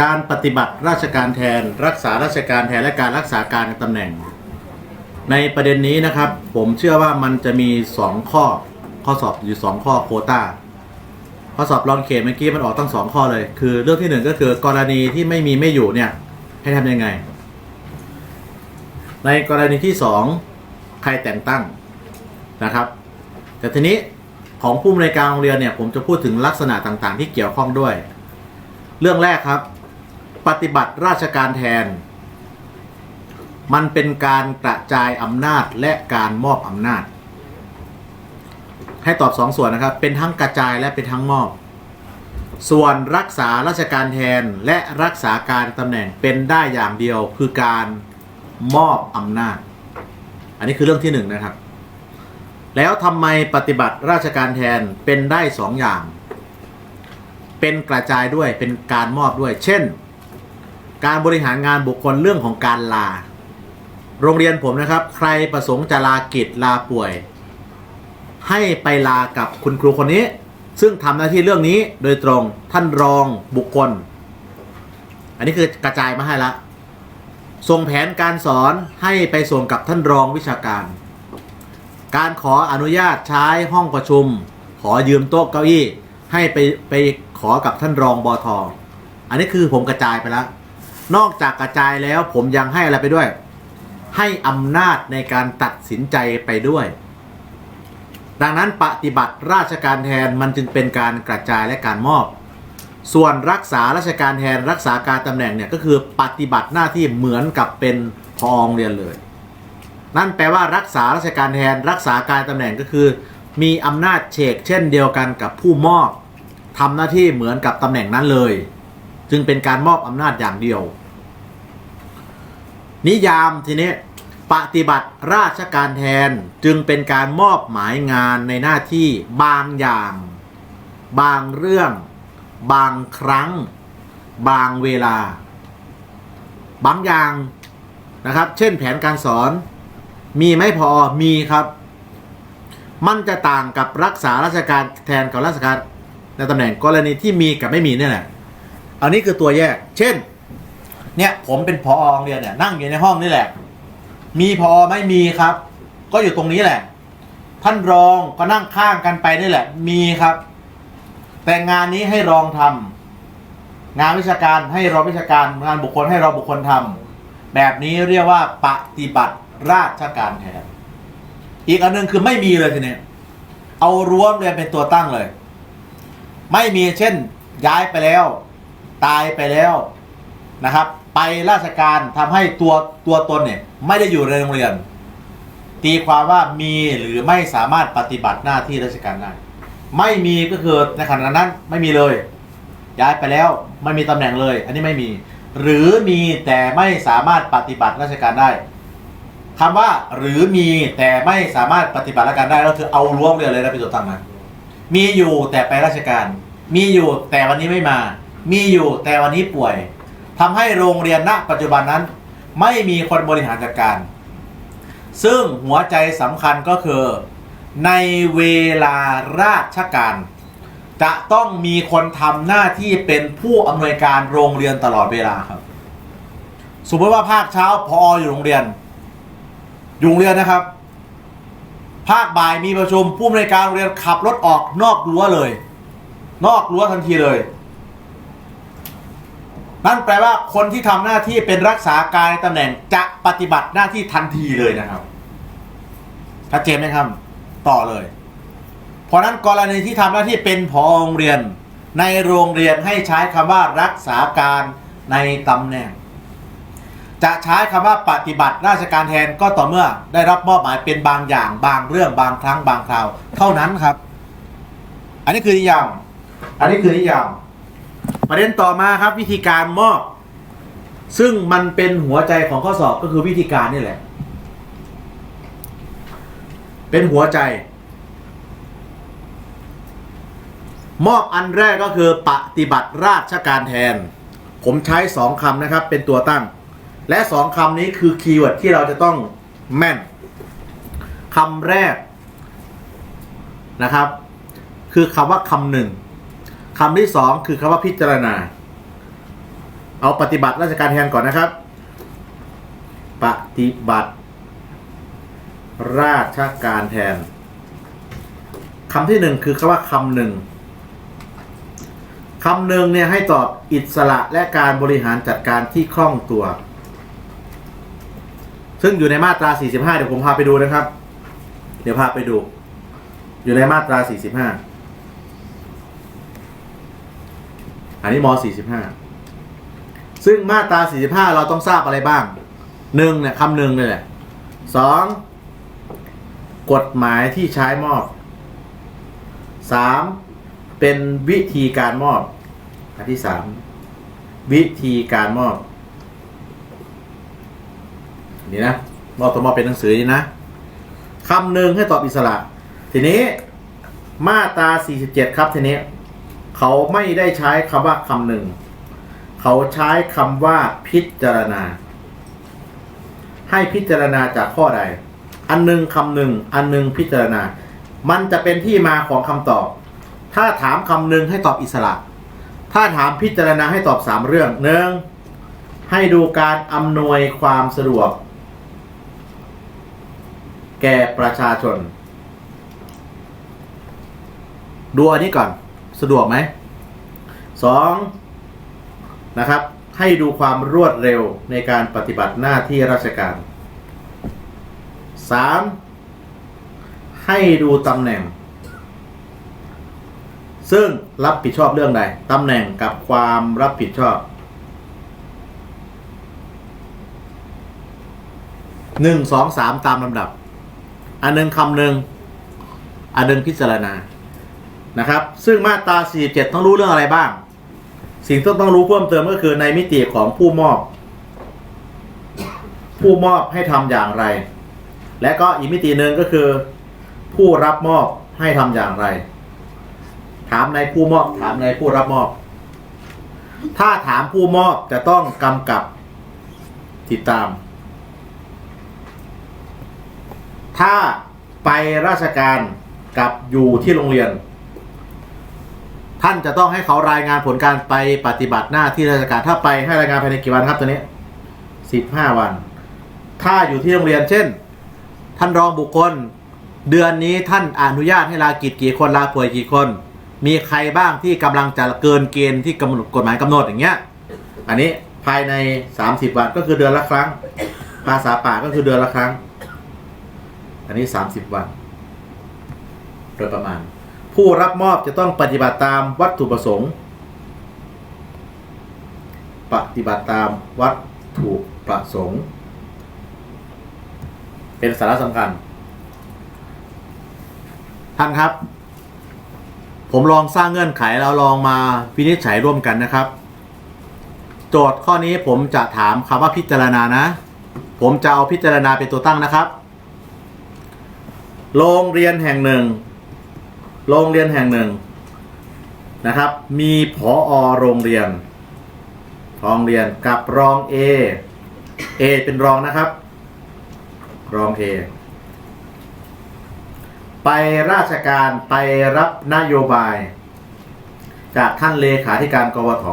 การปฏิบัติราชการแทน รักษาราชการแทนและการรักษาการตำแหน่ง ในประเด็นนี้นะครับ ผมเชื่อว่ามันจะมี 2 ข้อข้อสอบอยู่ 2 ข้อโคตาข้อสอบรองเขตเมื่อกี้มันออกตั้ง 2 ข้อเลย คือเรื่องที่หนึ่งก็คือกรณีที่ไม่มีไม่อยู่เนี่ยให้ทำยังไง ในกรณีที่ 2 ใครแต่งตั้งนะครับ แต่ทีนี้ของผู้อำนวยการโรงเรียนเนี่ยผมจะพูดถึงลักษณะต่างๆ ที่เกี่ยวข้องด้วย เรื่องแรกครับ ปฏิบัติราชการแทน มันเป็นการกระจายอำนาจและการมอบอำนาจ ให้ตอบสองส่วนนะครับ เป็นทั้งกระจายและเป็นทั้งมอบ ส่วนรักษาราชการแทนและรักษาการตำแหน่งเป็นได้อย่างเดียวคือการมอบอำนาจ อันนี้คือเรื่องที่หนึ่งนะครับ แล้วทำไมปฏิบัติราชการแทนเป็นได้สองอย่างเป็นกระจายด้วยเป็นการมอบด้วย เช่น การบริหารงานบุคคลเรื่องของการลา โรงเรียนผมนะครับ ใครประสงค์จะลากิจลาป่วย ให้ไปลากับคุณครูคนนี้ ซึ่งทำหน้าที่เรื่องนี้โดยตรงท่านรองบุคคล อันนี้คือกระจายมาให้ละส่งแผนการสอนให้ไปส่งกับท่านรองวิชาการ การขออนุญาตใช้ห้องประชุม ขอยืมโต๊ะเก้าอี้ ให้ไปไปขอกับท่านรองบอทออันนี้คือผมกระจายไปแล้ว นอกจากกระจายแล้วผมยังให้อะไรไปด้วย ให้อำนาจในการตัดสินใจไปด้วย ดังนั้นปฏิบัติราชการแทนมันจึงเป็นการกระจายและการมอบ ส่วนรักษาราชการแทนรักษาการตำแหน่งเนี่ยก็คือปฏิบัติหน้าที่เหมือนกับเป็นพองเรียนเลย นั่นแปลว่ารักษาราชการแทนรักษาการตำแหน่งก็คือ มีอำนาจเฉกเช่นเดียวกันกับผู้มอบทำหน้าที่เหมือนกับตำแหน่งนั้นเลย จึงเป็นการมอบอำนาจอย่างเดียว นิยามทีนี้ปฏิบัติราชการแทนจึงเป็นการมอบหมายงานในหน้าที่บางอย่าง บางเรื่อง บางครั้ง บางเวลา บางอย่างนะครับ เช่นแผนการสอน มีไม่พอมีครับ มันจะต่างกับรักษาราชการแทนกับราชการในตำแหน่งกรณีที่มีกับไม่มีนี่แหละอันนี้คือตัวแยก เช่น เนี่ยผมเป็นพอโรงเรียนเนี่ยนั่งอยู่ในห้องนี่แหละ มีพอไม่มีครับ ก็อยู่ตรงนี้แหละ ท่านรองก็นั่งข้างกันไปนี่แหละ มีครับ แต่งานนี้ให้รองทำงานวิชาการให้รองวิชาการงานบุคคลให้รองบุคคลทำแบบนี้เรียกว่าปฏิบัติราชการแทนอีกอันหนึงคือไม่มีเลยทีนี้เอารั้วเรียนเป็นตัวตั้งเลย ไม่มีเช่นย้ายไปแล้ว ตายไปแล้วนะครับ ไปราชการทำให้ตัวตัวตนเนี่ยไม่ได้อยู่ในโรงเรียน ตีความว่ามีหรือไม่สามารถปฏิบัติหน้าที่ราชการได้ไม่มีก็คือในขณะนั้นไม่มีเลย ย้ายไปแล้วไม่มีตำแหน่งเลย อันนี้ไม่มี หรือมีแต่ไม่สามารถปฏิบัติราชการได้คำว่าหรือมีแต่ไม่สามารถปฏิบัติราชการได้ก็คือเอารั้วโรงเรียนเลยนะเป็นตัวตั้งนะมีอยู่แต่ไปราชการ มีอยู่แต่วันนี้ไม่มา มีอยู่แต่วันนี้ป่วย ทำให้โรงเรียนณปัจจุบันนั้น ไม่มีคนบริหารจัดการ ซึ่งหัวใจสำคัญก็คือ ในเวลาราชการ จะต้องมีคนทำหน้าที่เป็นผู้อำนวยการโรงเรียนตลอดเวลาครับ สมมติว่าภาคเช้าพออยู่โรงเรียน อยู่โรงเรียนนะครับ ภาคบ่ายมีประชุมผู้อำนวยการโรงเรียนขับรถออกนอกรั้วเลย นอกรั้วทันทีเลย นั่นแปลว่าคนที่ทำหน้าที่เป็นรักษาการในตำแหน่งจะปฏิบัติหน้าที่ทันทีเลยนะครับชัดเจนไหมครับ ต่อเลย เพราะนั้นกรณีที่ทำหน้าที่เป็นผอโรงเรียน ในโรงเรียนให้ใช้คำว่ารักษาการในตำแหน่ง จะใช้คำว่าปฏิบัติราชการแทนก็ต่อเมื่อได้รับมอบหมายเป็นบางอย่าง บางเรื่องบางครั้งบางคราว เท่านั้นครับ อันนี้คือนิยามอันนี้คือนิยาม ประเด็นต่อมาครับวิธีการมอบ ซึ่งมันเป็นหัวใจของข้อสอบก็คือวิธีการนี่แหละ เป็นหัวใจ มอบอันแรกก็คือปฏิบัติราชการแทน ผมใช้สองคำนะครับเป็นตัวตั้ง และสองคำนี้คือคีย์เวิร์ดที่เราจะต้องแม่นคำแรกนะครับ คือคำว่าคำหนึ่ง คำที่สองคือคำว่าพิจารณา เอาปฏิบัติราชการแทนก่อนนะครับ ปฏิบัติ ราชการแทนคำที่หนึ่งคือคำว่าคำหนึ่งคำหนึ่งเนี่ยให้ตอบอิสระและการบริหารจัดการที่คล่องตัว ซึ่งอยู่ในมาตรา 45 เดี๋ยวผมพาไปดูนะครับ เดี๋ยวพาไปดู อยู่ในมาตรา 45 อันนี้ม 45 ซึ่งมาตรา 45 เราต้องทราบอะไรบ้างหนึ่งเนี่ยคำหนึ่งเลยแหละสองกฎหมายที่ใช้มอบสามเป็นวิธีการมอบอันที่สามวิธีการมอบนี่นะมอบตัวมอบเป็นหนังสือนี่นะคำหนึ่งให้ตอบอิสระ ทีนี้มาตรา47 ครับทีนี้ เขาไม่ได้ใช้คำว่าคำหนึ่ง เขาใช้คำว่าพิจารณา ให้พิจารณาจากข้อใด อันหนึ่งคำหนึ่ง อันหนึ่งพิจารณา มันจะเป็นที่มาของคำตอบ ถ้าถามคำหนึ่งให้ตอบอิสระ ถ้าถามพิจารณาให้ตอบสามเรื่องหนึ่งให้ดูการอำนวยความสะดวก แก่ประชาชน ดูอันนี้ก่อน สะดวกไหมสองนะครับ ให้ดูความรวดเร็วในการปฏิบัติหน้าที่ราชการสามให้ดูตำแหน่ง ซึ่งรับผิดชอบเรื่องใดตำแหน่งกับความรับผิดชอบหนึ่งสองสามตามลำดับ อันหนึ่งคำหนึ่งอันหนึ่งพิจารณา นะครับ ซึ่งมาตรา 47 ต้องรู้เรื่องอะไรบ้าง สิ่งที่ต้องรู้เพิ่มเติมก็คือในมิติของผู้มอบ ผู้มอบให้ทำอย่างไร และก็อีกมิติหนึ่งก็คือ ผู้รับมอบให้ทำอย่างไร ถามในผู้มอบถามในผู้รับมอบ ถ้าถามผู้มอบจะต้องกำกับติดตาม ถ้าไปราชการกับอยู่ที่โรงเรียน ท่านจะต้องให้เขารายงานผลการไปปฏิบัติหน้าที่ราชการถ้าไปให้รายงานภายในกี่วันครับตัวนี้สิบห้าวัน ถ้าอยู่ที่โรงเรียนเช่น ท่านรองบุคคล เดือนนี้ท่านอนุญาตให้ลากิจกี่คนลาป่วยกี่คน มีใครบ้างที่กำลังจะเกินเกณฑ์ที่กำหนดกฎหมายกำหนดอย่างเงี้ย อันนี้ภายใน 30 วันก็คือเดือนละครั้ง ภาษาป่าก็คือเดือนละครั้ง อันนี้ 30 วัน โดยประมาณ ผู้รับมอบจะต้องปฏิบัติตามวัตถุประสงค์ ปฏิบัติตามวัตถุประสงค์ เป็นสาระสำคัญ ท่านครับ ผมลองสร้างเงื่อนไขแล้วลองมาวินิจฉัยร่วมกันนะครับ โจทย์ข้อนี้ผมจะถามคำว่าพิจารณานะ ผมจะเอาพิจารณาเป็นตัวตั้งนะครับ โรงเรียนแห่งหนึ่ง โรงเรียนแห่งหนึ่งนะครับ มีผอโรงเรียนโรงเรียนกับรอง A A เป็นรองนะครับ รอง A ไปราชการไปรับนโยบาย จากท่านเลขาธิการกวท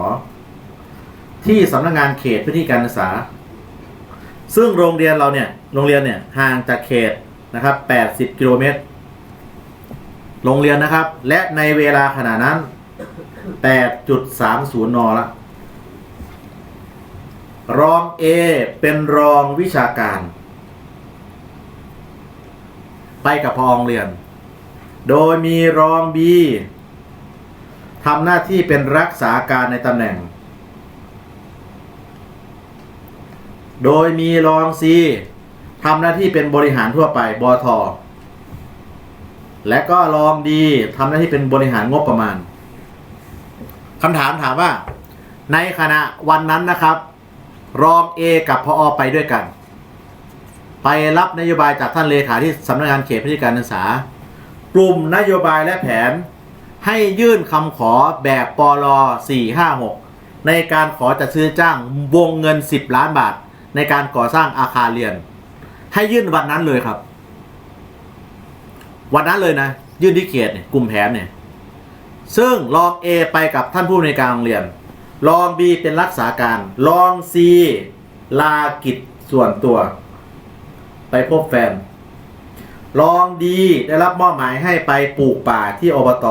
ที่สำนักงานเขตพื้นที่การศึกษา ซึ่งโรงเรียนเราเนี่ย โรงเรียนเนี่ยห่างจากเขตนะครับ 80 กิโลเมตร โรงเรียนนะครับ และในเวลาขณะนั้น 8.30 นละ รอง A เป็นรองวิชาการ ไปกับพอโรงเรียน โดยมีรอง B ทำหน้าที่เป็นรักษาการในตำแหน่ง โดยมีรอง C ทำหน้าที่เป็นบริหารทั่วไปบอท และก็รองดีทำหน้าที่เป็นบริหารงบประมาณคำถามถามว่า ในขณะวันนั้นนะครับ รอง A กับพออไปด้วยกัน ไปรับนโยบายจากท่านเลขาที่สำนักงานเขตพื้นที่การศึกษา กลุ่มนโยบายและแผน ให้ยื่นคำขอแบบปล456 ในการขอจัดซื้อจ้างวงเงิน 10 ล้านบาท ในการก่อสร้างอาคารเรียน ให้ยื่นวันนั้นเลยครับ วันนั้นเลยนะ ยื่นที่เขตเนี่ยกลุ่มแผนเนี่ย ซึ่งรองเอไปกับท่านผู้ในวยการโรงเรียน รอง B เป็นรักษาการ รอง C ลากิจส่วนตัว ไปพบแฟน รองดีได้รับมอบหมายให้ไปปลูกป่าที่อบต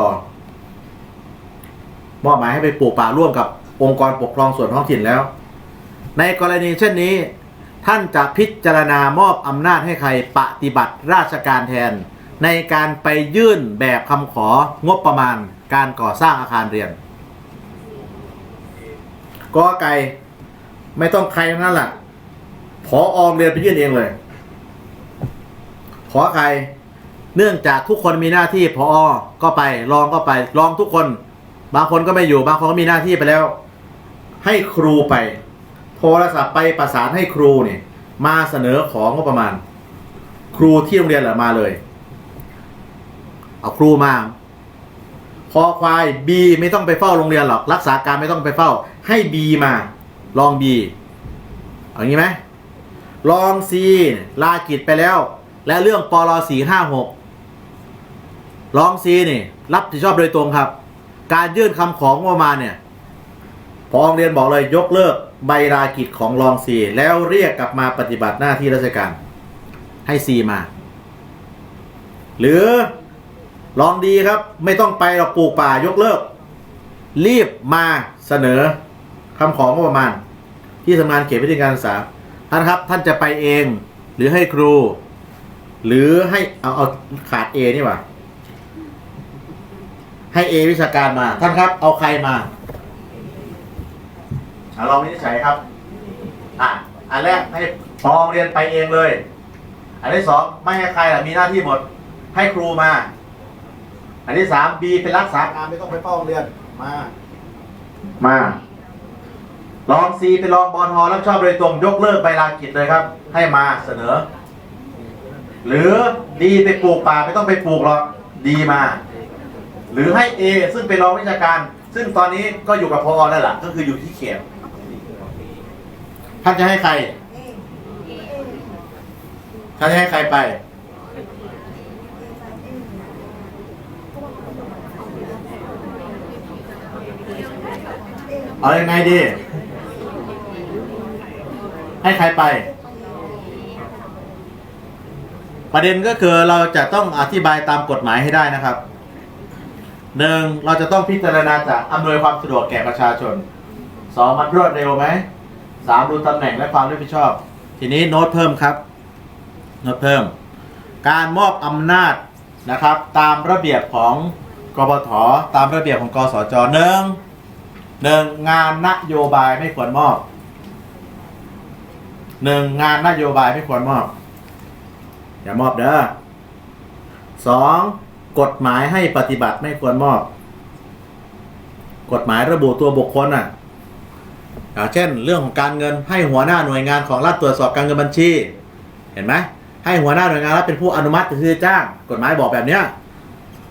มอบหมายให้ไปปลูกป่าร่วมกับองค์กรปกครองส่วนท้องถิ่นแล้ว ในกรณีเช่นนี้ ท่านจะพิจารณามอบอำนาจให้ใครปฏิบัติราชการแทน ในการไปยื่นแบบคำของบประมาณการก่อสร้างอาคารเรียนกอไก่ไม่ต้องใครนั้นแหละพออมเรียนไปยื่นเองเลย ขอใคร เนื่องจากทุกคนมีหน้าที่พอก็ไปรองก็ไปรองทุกคน บางคนก็ไม่อยู่บางคนก็มีหน้าที่ไปแล้ว ให้ครูไป โทรศัพท์ไปประสานให้ครูเนี่ยมาเสนอของงบประมาณ ครูที่โรงเรียนเหรอมาเลย เอาครูมาคอควายบีไม่ต้องไปเฝ้าโรงเรียนหรอก รักษาการไม่ต้องไปเฝ้า ให้บีมา ลองบีเอางี้ไหมลองซีลากิจไปแล้ว และเรื่องปลสี่ห้าหกลองซีนี่ รับผิดชอบโดยตรงครับ การยื่นคำของงบประมาณเนี่ยพอโรงเรียนบอกเลยยกเลิกใบลากิจของรองซีแล้วเรียกกลับมาปฏิบัติหน้าที่ราชการให้ซีมา หรือ ลองดีครับ ไม่ต้องไปเราปลูกป่ายกเลิก รีบมาเสนอคำของงบประมาณ ที่ทำงานเขตวิทยาการศึกษาท่านครับท่านจะไปเองหรือให้ครู หรือให้เอาเอาขาด A นี่ว่าให้ A วิชาการมา ท่านครับ เอาใครมาอะลองวินิจฉัยครับ อะอันแรกให้พองเรียนไปเองเลย อันที่สองไม่ให้ใครมีหน้าที่หมด ให้ครูมา อันที่สามบีเป็นรักษาการไม่ต้องไปเฝ้าโรงเรียนมามา รองซีเป็นรองบอลฮอรับผิดชอบโดยตรงยกเลิกใบลากิจเลยครับ ให้มาเสนอ หรือดีไปปลูกป่าไม่ต้องไปปลูกหรอกดีมา หรือให้ A ซึ่งเป็นรองวิชาการ ซึ่งตอนนี้ก็อยู่กับพอนั่นแหละก็คืออยู่ที่เขตท่านจะให้ใครท่านจะให้ใครไป เอาอยังไงดี ให้ใครไป ประเด็นก็คือเราจะต้องอธิบายตามกฎหมายให้ได้นะครับหนึ่งเราจะต้องพิจารณาจากอำนวยความสะดวกแก่ประชาชนสองมันรวดเร็วไหมสามดูตำแหน่งและความรับผิดชอบ ทีนี้โน้ตเพิ่มครับ โน้ตเพิ่ม การมอบอำนาจนะครับ ตามระเบียบของกบถตามระเบียบของกสจหนึ่ง หนึ่งงานนโยบายไม่ควรมอบหนึ่งงานนโยบายไม่ควรมอบ อย่ามอบเด้อสองกฎหมายให้ปฏิบัติไม่ควรมอบ กฎหมายระบุตัวบุคคลอะอย่างเช่น เรื่องของการเงินให้หัวหน้าหน่วยงานของรัฐตรวจสอบการเงินบัญชี เห็นไหมให้หัวหน้าหน่วยงานรัฐเป็นผู้อนุมัติคือจ้าง กฎหมายบอกแบบเนี้ย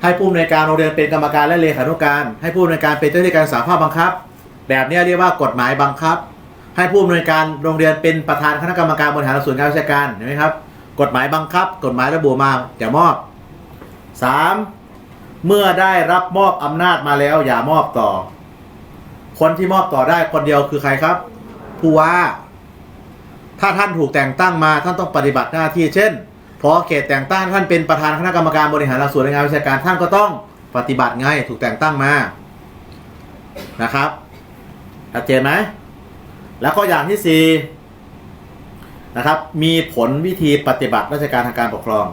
ให้ผู้อำนวยการโรงเรียนเป็นกรรมการและเลขานุการ ให้ผู้อำนวยการเป็นเจ้าหน้าที่การศึกษาภาคบังคับ แบบนี้เรียกว่ากฎหมายบังคับ ให้ผู้อำนวยการโรงเรียนเป็นประธานคณะกรรมการบริหารส่วนการราชการเห็นไหมครับ กฎหมายบังคับ กฎหมายระบุมาอย่ามอบ 3. เมื่อได้รับมอบอำนาจมาแล้ว อย่ามอบต่อ คนที่มอบต่อได้คนเดียวคือใครครับผู้ว่า ถ้าท่านถูกแต่งตั้งมาท่านต้องปฏิบัติหน้าที่เช่น พอเขตแต่งตั้งท่านเป็นประธานคณะกรรมการบริหารหลักสูตรงานวิชาการท่านก็ต้องปฏิบัติไงถูกแต่งตั้งมานะครับชัดเจนไหมแล้วก็อย่างที่สี่นะครับ มีผลวิธีปฏิบัติราชการทางการปกครอง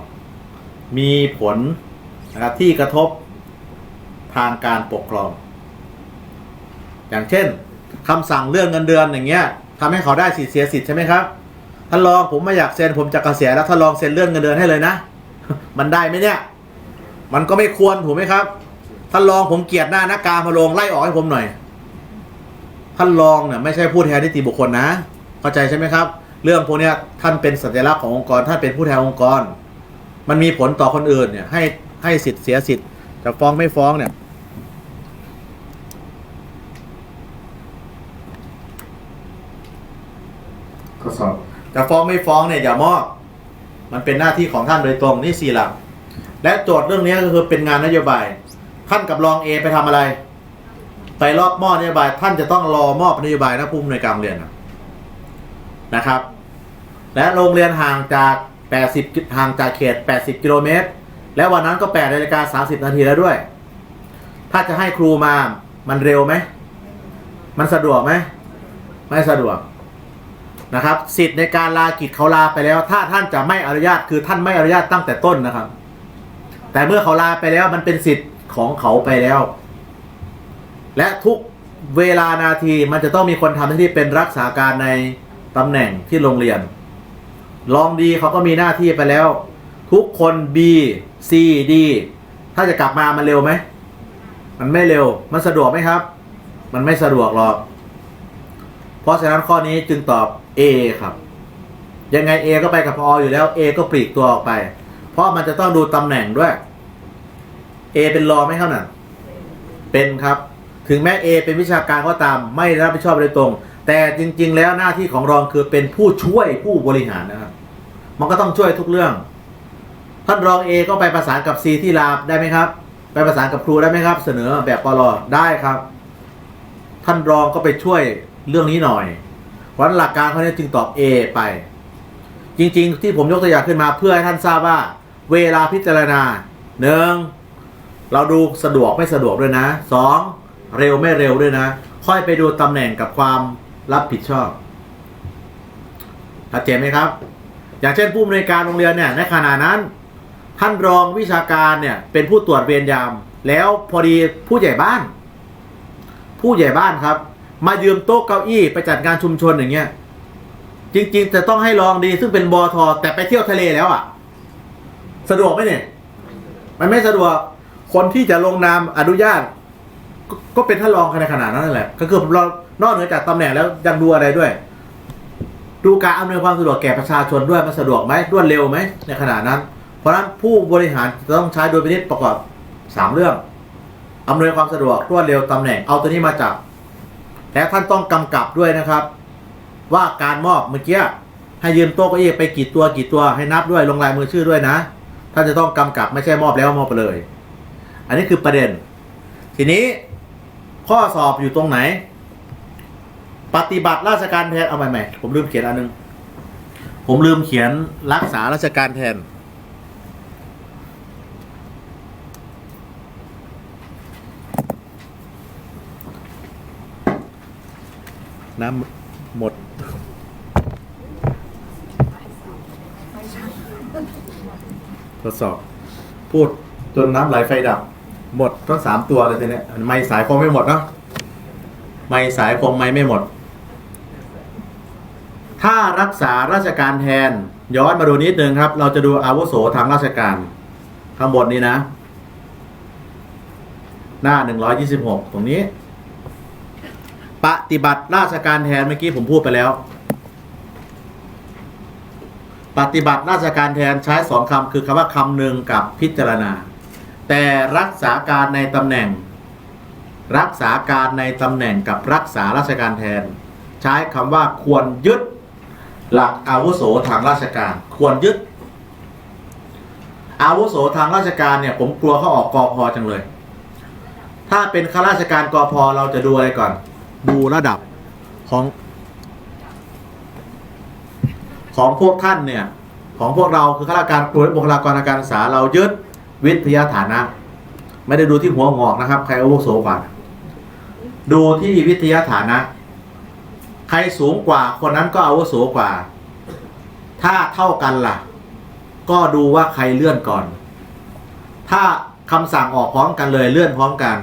มีผลนะครับที่กระทบทางการปกครอง อย่างเช่นคำสั่งเรื่องเงินเดือนอย่างเงี้ยทำให้เขาได้สิทธิ์เสียสิทธิ์ใช่ไหมครับ ท่านรองผมไม่อยากเซ็นผมจะเกษียณแล้วท่านรองเซ็นเลื่อนเงินเดือนให้เลยนะ มันได้ไหมเนี่ย มันก็ไม่ควรถูกไหมครับ ท่านรองผมเกลียดหน้านักการพะโลงไล่ออกให้ผมหน่อย ท่านรองเนี่ยไม่ใช่ผู้แทนนิติบุคคลนะ เข้าใจใช่ไหมครับ เรื่องพวกนี้ท่านเป็นสัญลักษณ์ขององค์กร ท่านเป็นผู้แทนองค์กร มันมีผลต่อคนอื่นเนี่ย ให้ให้สิทธิ์เสียสิทธิ์จะฟ้องไม่ฟ้องเนี่ยทดสอบ จะฟ้องไม่ฟ้องเนี่ยอย่ามอบ มันเป็นหน้าที่ของท่านโดยตรงนี่สี่หลัก และโจทย์เรื่องนี้ก็คือเป็นงานนโยบายท่านกับรองเอไปทำอะไร ไปรอบมอบนโยบาย ท่านจะต้องรอมอบนโยบายนะผู้อำนวยการโรงเรียนนะนะครับ และโรงเรียนห่างจาก 80ห่างจากเขต 80 กิโลเมตร และวันนั้นก็8นาฬิกา30 นาทีแล้วด้วย ถ้าจะให้ครูมามันเร็วไหม มันสะดวกไหม ไม่สะดวก นะครับ สิทธิ์ในการลากิจเขาลาไปแล้ว ถ้าท่านจะไม่อนุญาตคือท่านไม่อนุญาตตั้งแต่ต้นนะครับ แต่เมื่อเขาลาไปแล้วมันเป็นสิทธิ์ของเขาไปแล้ว และทุกเวลานาทีมันจะต้องมีคนทำหน้าที่เป็นรักษาการในตำแหน่งที่โรงเรียนลองดีเขาก็มีหน้าที่ไปแล้ว ทุกคน B C D ถ้าจะกลับมามันเร็วไหม มันไม่เร็ว มันสะดวกไหมครับ มันไม่สะดวกหรอก เพราะฉะนั้นข้อนี้จึงตอบ A ครับ ยังไง A ก็ไปกับพออยู่แล้ว A ก็ปลีกตัวออกไป เพราะมันจะต้องดูตำแหน่งด้วย A เป็นรองไหมครับน่ะเป็นครับ ถึงแม้ A เป็นวิชาการก็ตามไม่รับผิดชอบโดยตรง แต่จริง ๆ แล้วหน้าที่ของรองคือเป็นผู้ช่วยผู้บริหารนะครับ มันก็ต้องช่วยทุกเรื่อง ท่านรอง A ก็ไปประสานกับ C ที่ลาบได้ไหมครับ ไปประสานกับครูได้ไหมครับ เสนอแบบปลอได้ครับ ท่านรองก็ไปช่วยเรื่องนี้หน่อย วันหลักการเขาเนี่ยจึงตอบ A ไป จริงๆ ที่ผมยกตัวอย่างขึ้นมาเพื่อให้ท่านทราบว่า เวลาพิจารณาหนึ่งเราดูสะดวกไม่สะดวกด้วยนะสองเร็วไม่เร็วด้วยนะ ค่อยไปดูตำแหน่งกับความรับผิดชอบชัดเจนไหมครับ อย่างเช่นผู้อำนวยการโรงเรียนเนี่ยในขณะนั้น ท่านรองวิชาการเนี่ยเป็นผู้ตรวจเวรยาม แล้วพอดีผู้ใหญ่บ้าน ผู้ใหญ่บ้านครับ มายืมโต๊ะเก้าอี้ไปจัดงานชุมชนอย่างเงี้ย จริง ๆ จะต้องให้รองดีซึ่งเป็นบอทอแต่ไปเที่ยวทะเลแล้วอะ่ะ สะดวกไหมเนี่ย มันไม่สะดวก คนที่จะลงนามอนุญาต ก็เป็นท่านรองในขนาดนั้นแหละ ก็คือเรานอกเหนือจากตำแหน่งแล้วยังดูอะไรด้วย ดูการอำนวยความสะดวกแก่ประชาชนด้วยมันสะดวกไหมรวดเร็วไหมในขณะนั้น เพราะฉะนั้นผู้บริหารจะต้องใช้โดยพินิจประกอบสามเรื่องอำนวยความสะดวกรวดเร็วตำแหน่งเอาตัวนี้มาจับ และท่านต้องกำกับด้วยนะครับ ว่าการมอบเมื่อกี้ให้ยืมโต๊ะเก้าอี้ไปกี่ตัวกี่ตัวให้นับด้วยลงลายมือชื่อด้วยนะท่านจะต้องกำกับไม่ใช่มอบแล้วมอบไปเลย อันนี้คือประเด็น ทีนี้ข้อสอบอยู่ตรงไหน ปฏิบัติราชการแทนเอาใหม่ๆผมลืมเขียนอันนึง ผมลืมเขียนรักษาราชการแทน น้ำหมด ทดสอบ พูดจนน้ำไหลไฟดับ หมดทั้งสามตัวเลยทีเนี้ยไม่สายคงไม่หมดเนาะไม่สายคงไม่ไม่หมด ถ้ารักษาราชการแทน ย้อนมาดูนิดนึงครับ เราจะดูอาวุโสทางราชการ ข้างบนนี้นะ หน้าหนึ่งร้อยยี่สิบหกตรงนี้ ปฏิบัติราชการแทนเมื่อกี้ผมพูดไปแล้ว ปฏิบัติราชการแทนใช้สองคำคือคำว่าคำหนึ่งกับพิจารณา แต่รักษาการในตำแหน่ง รักษาการในตำแหน่งกับรักษาราชการแทน ใช้คำว่าควรยึดหลักอาวุโสทางราชการ ควรยึด อาวุโสทางราชการเนี่ย ผมกลัวเขาออกกอพอจังเลย ถ้าเป็นข้าราชการกอพอเราจะดูอะไรก่อน ดูระดับของของพวกท่านเนี่ย ของพวกเราคือข้าราชการบุคลากรทางการศึกษาเรายึดวิทยาฐานะ ไม่ได้ดูที่หัวงอกนะครับ ใครอาวุโสกว่าดูที่วิทยาฐานะ ใครสูงกว่าคนนั้นก็อาวุโสกว่า ถ้าเท่ากันล่ะ ก็ดูว่าใครเลื่อนก่อน ถ้าคำสั่งออกพร้อมกันเลยเลื่อนพร้อมกัน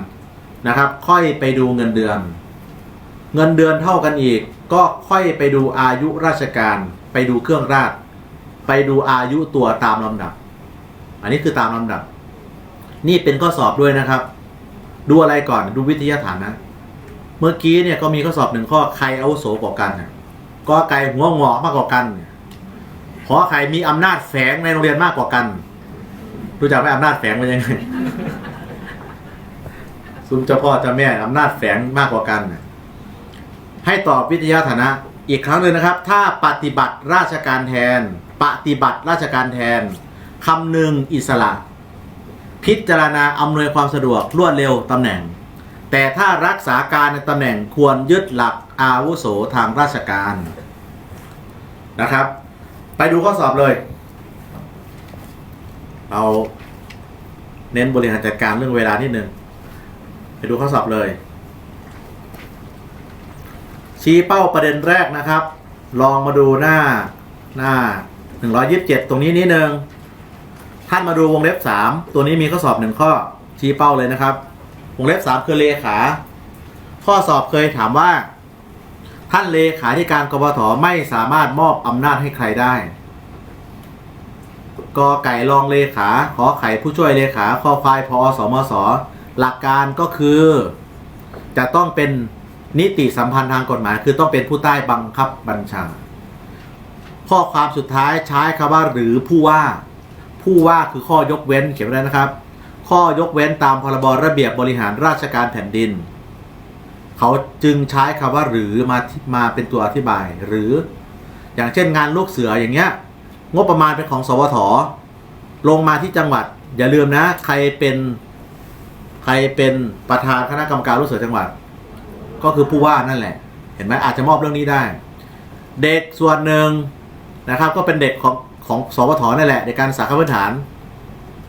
นะครับ ค่อยไปดูเงินเดือน เงินเดือนเท่ากันอีก ก็ค่อยไปดูอายุราชการ ไปดูเครื่องราช ไปดูอายุตัวตามลำดับ อันนี้คือตามลำดับ นี่เป็นข้อสอบด้วยนะครับ ดูอะไรก่อนดูวิทยาฐานะ เมื่อกี้เนี่ยก็มีข้อสอบหนึ่งข้อใครอาวุโสกว่ากันก็ไกลหัวงอมากกว่ากันเนี่ยขอใครมีอำนาจแฝงในโรงเรียนมากกว่ากันรู้จักไหมอำนาจแฝงเป็นยังไงซุมเจ้าพ่อเจ้าแม่อำนาจแฝงมากกว่ากันเนี่ย ให้ตอบวิทยาฐานะ อีกครั้งหนึ่งนะครับ ถ้าปฏิบัติราชการแทน ปฏิบัติราชการแทนคำหนึ่งอิสระ พิจารณาอำนวยความสะดวกรวดเร็วตำแหน่ง แต่ถ้ารักษาการในตำแหน่งควรยึดหลักอาวุโสทางราชการนะครับ ไปดูข้อสอบเลยเอาเน้นบริหารจัดการเรื่องเวลานิดนึงไปดูข้อสอบเลย ชี้เป้าประเด็นแรกนะครับ ลองมาดูหน้าหน้า 127 ตรงนี้นิดนึง ท่านมาดูวงเล็บ 3 ตัวนี้มีข้อสอบหนึ่งข้อ ชี้เป้าเลยนะครับ วงเล็บ 3 คือเลขา ข้อสอบเคยถามว่า ท่านเลขาธิการกบถไม่สามารถมอบอำนาจให้ใครได้กอไก่รองเลขา ขอไข่ผู้ช่วยเลขาขอควายพอสมส หลักการก็คือ จะต้องเป็น นิติสัมพันธ์ทางกฎหมาย คือต้องเป็นผู้ใต้บังคับบัญชา ข้อความสุดท้ายใช้คำว่าหรือผู้ว่า ผู้ว่าคือข้อยกเว้นเขียนไว้แล้วนะครับ ข้อยกเว้นตามพรบระเบียบบริหารราชการแผ่นดิน เขาจึงใช้คำว่าหรือมามาเป็นตัวอธิบาย หรือ อย่างเช่นงานลูกเสืออย่างเงี้ยงบประมาณเป็นของสวทลงมาที่จังหวัด อย่าลืมนะ ใครเป็นใครเป็นประธานคณะกรรมการลูกเสือจังหวัด ก็คือผู้ว่านั่นแหละ เห็นไหมอาจจะมอบเรื่องนี้ได้ เด็กส่วนหนึ่งนะครับ ก็เป็นเด็กของของสวทนั่นแหละเด็กการศึกษาขั้นพื้นฐาน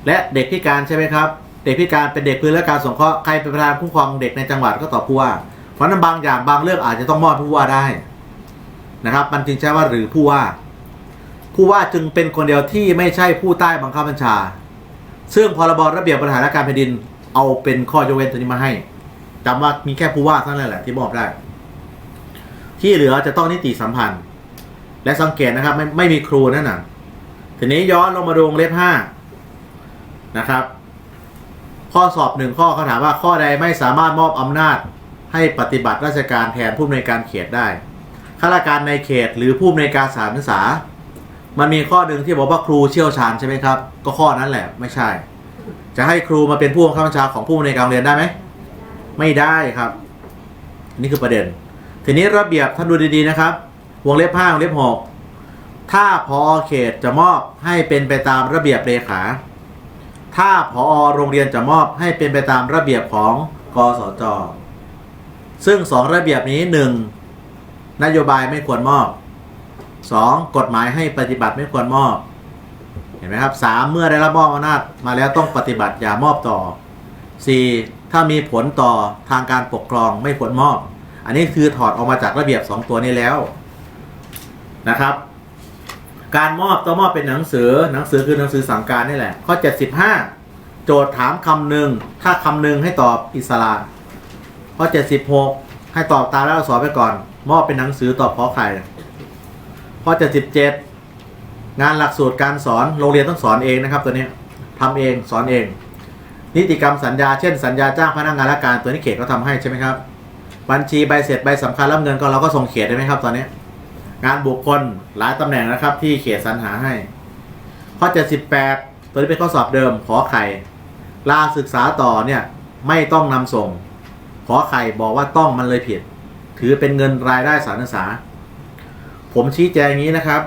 และเด็กพิการใช่ไหมครับ เด็กพิการเป็นเด็กพื้นและการสงเคราะห์ใครเป็นประธานคุ้มครองเด็กในจังหวัดก็ตอบผู้ว่า เพราะนั้นบางอย่างบางเรื่องอาจจะต้องมอบผู้ว่าได้นะครับ มันจึงใช้ว่าหรือผู้ว่า ผู้ว่าจึงเป็นคนเดียวที่ไม่ใช่ผู้ใต้บังคับบัญชา ซึ่งพรบระเบียบบริหาการแผ่นดินเอาเป็นข้อยกเว้นตัวนี้มาให้ จำว่ามีแค่ผู้ว่าเท่านั้นแหละที่มอบได้ ที่เหลือจะต้องนิติสัมพันธ์ และสังเกตนะครับ ไม่ไม่มีครูนั่นน่ะทีนี้ย้อนลงมาดูเล็บห้านะครับ ข้อสอบหนึ่งข้อเขาถามว่าข้อใดไม่สามารถมอบอำนาจให้ปฏิบัติราชการแทนผู้อำนวยการเขตได้ข้าราชการในเขตหรือผู้อำนวยการสถานศึกษา มันมีข้อหนึ่งที่บอกว่าครูเชี่ยวชาญใช่ไหมครับ ก็ข้อนั้นแหละไม่ใช่ จะให้ครูมาเป็นผู้บังคับบัญชาของผู้อำนวยการเรียนได้ไหม ไม่ได้ครับ นี่คือประเด็น ทีนี้ระเบียบท่านดูดีๆนะครับ วงเล็บห้าวงเล็บหกถ้าพอเขตจะมอบให้เป็นไปตามระเบียบเลขา ถ้าพอโรงเรียนจะมอบให้เป็นไปตามระเบียบของกสจ ซึ่งสองระเบียบนี้หนึ่งนโยบายไม่ควรมอบสองกฎหมายให้ปฏิบัติไม่ควรมอบ เห็นไหมครับสามเมื่อได้รับมอบอำนาจมาแล้วต้องปฏิบัติอย่ามอบต่อสี่ ถ้ามีผลต่อทางการปกครองไม่ควรมอบ อันนี้คือถอดออกมาจากระเบียบสองตัวนี้แล้วนะครับ การมอบต้องมอบเป็นหนังสือ หนังสือคือหนังสือสั่งการนี่แหละ ข้อ 75 โจทย์ถามคำหนึ่งถ้าคำหนึ่งให้ตอบอิสระข้อ 76 ให้ตอบตามแล้วสอักษรไปก่อน มอบเป็นหนังสือตอบขอไข่ข้อ 77 งานหลักสูตรการสอนโรงเรียนต้องสอนเองนะครับ ตัวนี้ทำเองสอนเอง นิติกรรมสัญญาเช่นสัญญาจ้างพนักงานราชการตัวนี้เขตก็ทำให้ใช่ไหมครับ บัญชีใบเสร็จใบสำคัญรับเงินก็เราก็ส่งเขตได้ไหมครับ ตอนนี้ งานบุคคลหลายตำแหน่งนะครับ ที่เขตสรรหาให้ ข้อ78ตัวนี้เป็นข้อสอบเดิมขอไข่ลาศึกษาต่อเนี่ยไม่ต้องนำส่ง ขอไข่บอกว่าต้องมันเลยผิด ถือเป็นเงินรายได้สารศึกษา ผมชี้แจงงนี้นะครับ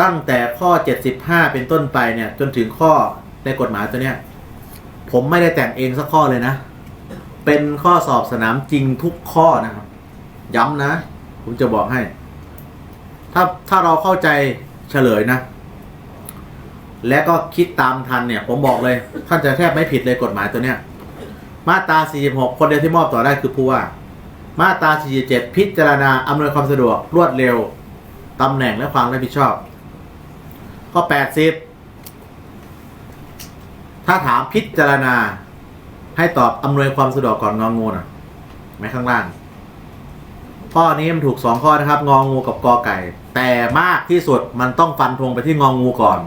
ตั้งแต่ข้อ 75 เป็นต้นไปเนี่ยจนถึงข้อในกฎหมายตัวเนี้ย ผมไม่ได้แต่งเองสักข้อเลยนะ เป็นข้อสอบสนามจริงทุกข้อนะครับ ย้ำนะ ผมจะบอกให้ ถ้าถ้าเราเข้าใจเฉลยนะ และก็คิดตามทันเนี่ย ผมบอกเลยท่านจะแทบไม่ผิดเลยกฎหมายตัวเนี้ย มาตรา 46 คนเดียวที่มอบต่อได้คือผู้ว่า มาตรา 47 พิจารณาอำนวยความสะดวกรวดเร็วตำแหน่งและความรับผิดชอบข้อ80 ถ้าถามพิจารณา ให้ตอบอำนวยความสะดวกก่อนงองูน่ะไม่ข้างล่าง ข้อนี้มันถูกสองข้อนะครับ งองูกับกอไก่ แต่มากที่สุดมันต้องฟันธงไปที่งองูก่อน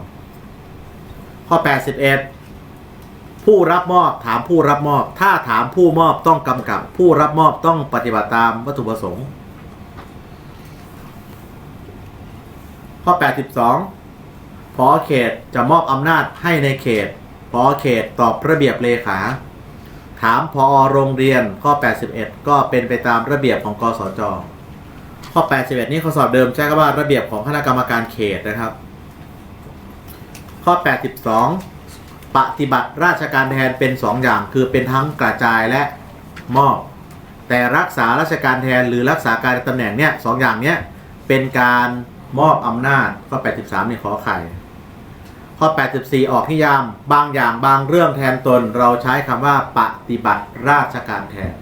ข้อ 81 ผู้รับมอบถามผู้รับมอบ ถ้าถามผู้มอบต้องกำกับ ผู้รับมอบต้องปฏิบัติตามวัตถุประสงค์ ข้อ 82พอเขตจะมอบอำนาจให้ในเขต พอเขตตอบระเบียบเลขา ถามพอโรงเรียนข้อ 81 ก็เป็นไปตามระเบียบของกสจ ข้อ 81 นี่ข้อสอบเดิมใช้คำว่าระเบียบของคณะกรรมการเขตนะครับ ข้อ 82 ปฏิบัติราชการแทนเป็น 2 อย่าง คือเป็นทั้งกระจายและมอบ แต่รักษาราชการแทนหรือรักษาการตำแหน่งเนี่ยสองอย่างเนี้ยเป็นการมอบอำนาจข้อ 83นี่ขอไข่ ข้อ 84 ออกนิยามบางอย่างบางเรื่องแทนตน เราใช้คำว่าปฏิบัติราชการแทน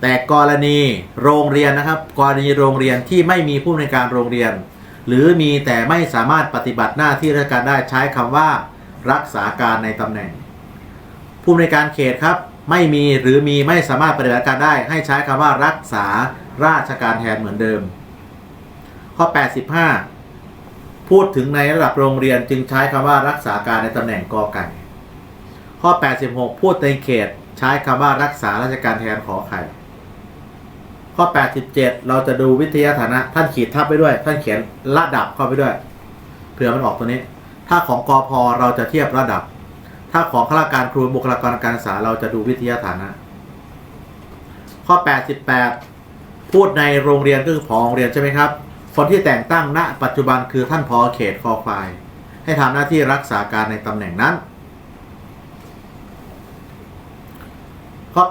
แต่กรณีโรงเรียนนะครับ กรณีโรงเรียนที่ไม่มีผู้ในการโรงเรียน หรือมีแต่ไม่สามารถปฏิบัติหน้าที่ราชการได้ใช้คำว่า รักษาการในตำแหน่ง ผู้ในการเขตครับไม่มีหรือมีไม่สามารถปฏิบัติการได้ให้ใช้คำว่ารักษาราชการแทนเหมือนเดิม ข้อ 85 พูดถึงในระดับโรงเรียนจึงใช้คำว่ารักษาการในตำแหน่งกอไก่ ข้อ 86 พูดในเขตใช้คำว่ารักษาราชการแทนขอไข่ ข้อ 87 เราจะดูวิทยาฐานะ ท่านขีดทับไปด้วย ท่านเขียนระดับเข้าไปด้วย เผื่อมันออกตัวนี้ ถ้าของกอพอเราจะเทียบระดับ ถ้าของข้าราชการครูบุคลากรการศึกษาเราจะดูวิทยาฐานะ ข้อ 88 พูดในโรงเรียนก็คือพอโรงเรียนใช่ไหมครับ คนที่แต่งตั้งณปัจจุบันคือท่านพอเขตคอควาย ให้ทำหน้าที่รักษาการในตำแหน่งนั้น ข้อ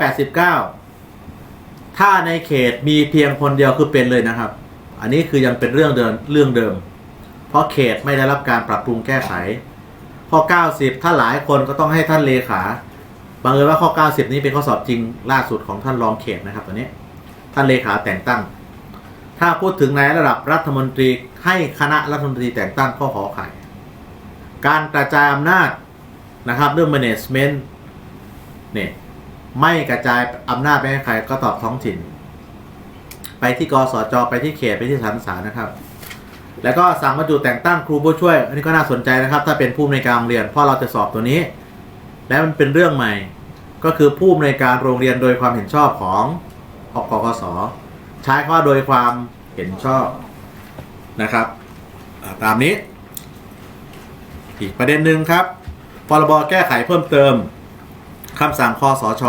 89 ถ้าในเขตมีเพียงคนเดียวคือเป็นเลยนะครับ อันนี้คือยังเป็นเรื่องเดิมเรื่องเดิม เพราะเขตไม่ได้รับการปรับปรุงแก้ไข ข้อ 90 ถ้าหลายคนก็ต้องให้ท่านเลขาบังเอิญว่าข้อ 90 นี้เป็นข้อสอบจริงล่าสุดของท่านรองเขตนะครับตัวนี้ ท่านเลขาแต่งตั้ง ถ้าพูดถึงในระดับรัฐมนตรีให้คณะรัฐมนตรีแต่งตั้งข้อขอไข่การกระจายอำนาจนะครับเรื่อง management เนี่ยไม่กระจายอำนาจไปให้ใครก็ตอบท้องถิ่น ไปที่กสจไปที่เขตไปที่สถานศึกษานะครับ แล้วก็สั่งบรรจุแต่งตั้งครูผู้ช่วย อันนี้ก็น่าสนใจนะครับ ถ้าเป็นผู้อำนวยการโรงเรียนเพราะเราจะสอบตัวนี้ และมันเป็นเรื่องใหม่ ก็คือผู้อำนวยการโรงเรียนโดยความเห็นชอบของอกกส ใช้ข้อโดยความเห็นชอบนะครับตามนี้ อีกประเด็นหนึ่งครับพรบแก้ไขเพิ่มเติมคำสั่งคอสช